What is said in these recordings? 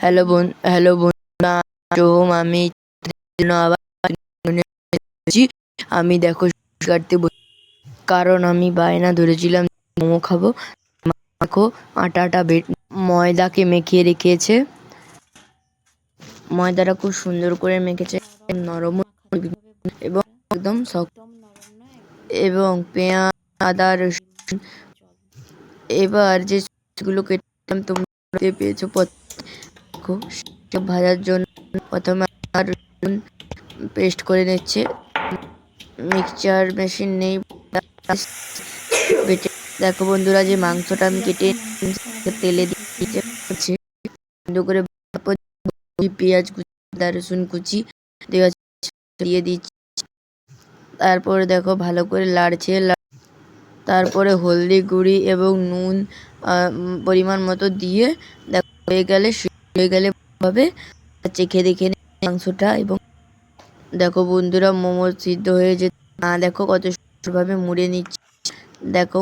Hello বোন hello Soham আমি আমি দেখো কাটতে কারণ আমি বায়না ধরেছিলাম, মোমো খাব। দেখো, আটাটা বেট ময়দাকে মেখে রেখেছে। ময়দাটা খুব সুন্দর করে মেখেছে। নরম এবং একদম শক্ত। এবং পেঁয়াজ আদা রসুন। এবার যে গুলো কেটেছিলাম, তোমরা পেয়েছ দেখো সব ভাজার জন্য প্রথমে রসুন পেস্ট করে নিচ্ছে। মিক্সচার মেশিন নেই। বেটে দেখো বন্ধুরা যে মাংসটা আমি কেটে তেলে দিয়ে সুন্দর করে পেঁয়াজ কুচি রসুন কুচি দিয়ে দিচ্ছি। তারপরে দেখো ভালো করে লাড়ছে তারপরে হলদি গুঁড়ি এবং নুন পরিমাণ মতো দিয়ে দেখো হয়ে গেলে হয়ে গেলে ভাবে চেখে দেখে মাংসটা এবং দেখো বন্ধুরা মোমো সিদ্ধ হয়ে যে না, দেখো কত সুন্দরভাবে মুড়ে নিচ্ছে। দেখো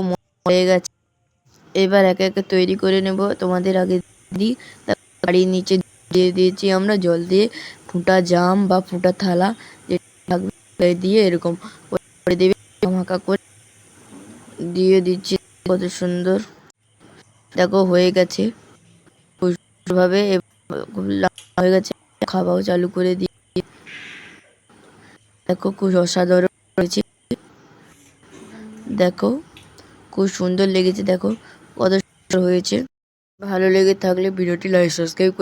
হয়ে গেছে। এবার একে একে তৈরি করে নেব। তোমাদের আগে দিই বাড়ির নিচে দিয়ে দিয়েছি আমরা। জল দিয়ে ফুটা জাম বা ফুটা থালা থাকবে দিয়ে এরকম করে দেবে। মাখা করে দিয়ে দিচ্ছি। কত সুন্দর। দেখো হয়ে গেছে। ভাবে হয়ে গেছে, খাওয়াও চালু করে দিয়ে। দেখো খুব অসাধারণ হয়েছে। দেখো খুব সুন্দর লেগেছে, দেখো কত সুন্দর হয়েছে। ভালো লেগে থাকলে ভিডিওটি লাইক, সাবস্ক্রাইব